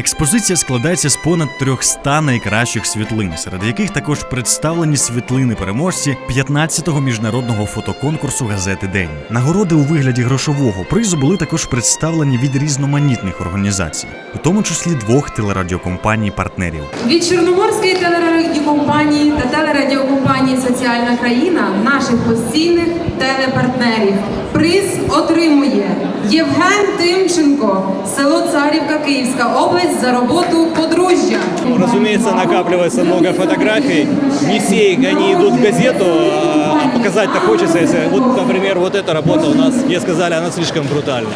Експозиція складається з понад 300 найкращих світлин, серед яких також представлені світлини переможці 15-го міжнародного фотоконкурсу газети День. Нагороди у вигляді грошового призу були також представлені від різноманітних організацій, у тому числі двох телерадіокомпаній партнерів. Від Чорноморської телерадіокомпанії та телерадіокомпанії Соціальна країна наших постійних телепартнерів. Приз отримує Євген Тимченко, село Царівка, Київська область за роботу подружжя. Разумеется, накапливается много фотографий. Не все они идут в газету, а показать-то хочется. Если, вот, например, вот эта работа у нас, мне сказали, она слишком брутальна.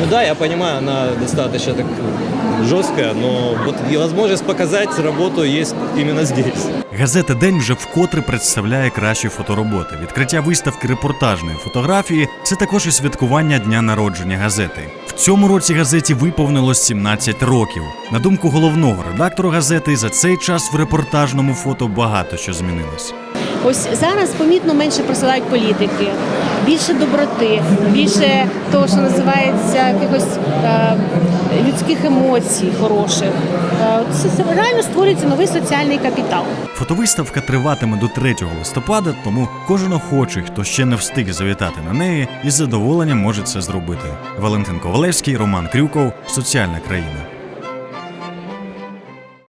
Ну да, я понимаю, она достаточно так жесткая, но вот и возможность показать работу есть именно здесь. Газета День вже вкотре представляє кращі фотороботи. Відкриття виставки репортажної фотографії це також і святкування дня народження газети. В цьому році газеті виповнилось 17 років. На думку головного редактора газети, за цей час в репортажному фото багато що змінилось. Ось зараз помітно менше присилають політики, більше доброти, більше того, що називається якихось е, людських емоцій хороших. Е, це реально створюється новий соціальний капітал. Фотовиставка триватиме до 3 листопада, тому кожен охочий, хто ще не встиг завітати на неї, із задоволенням може це зробити. Валентин Ковалевський, Роман Крюков, Соціальна країна.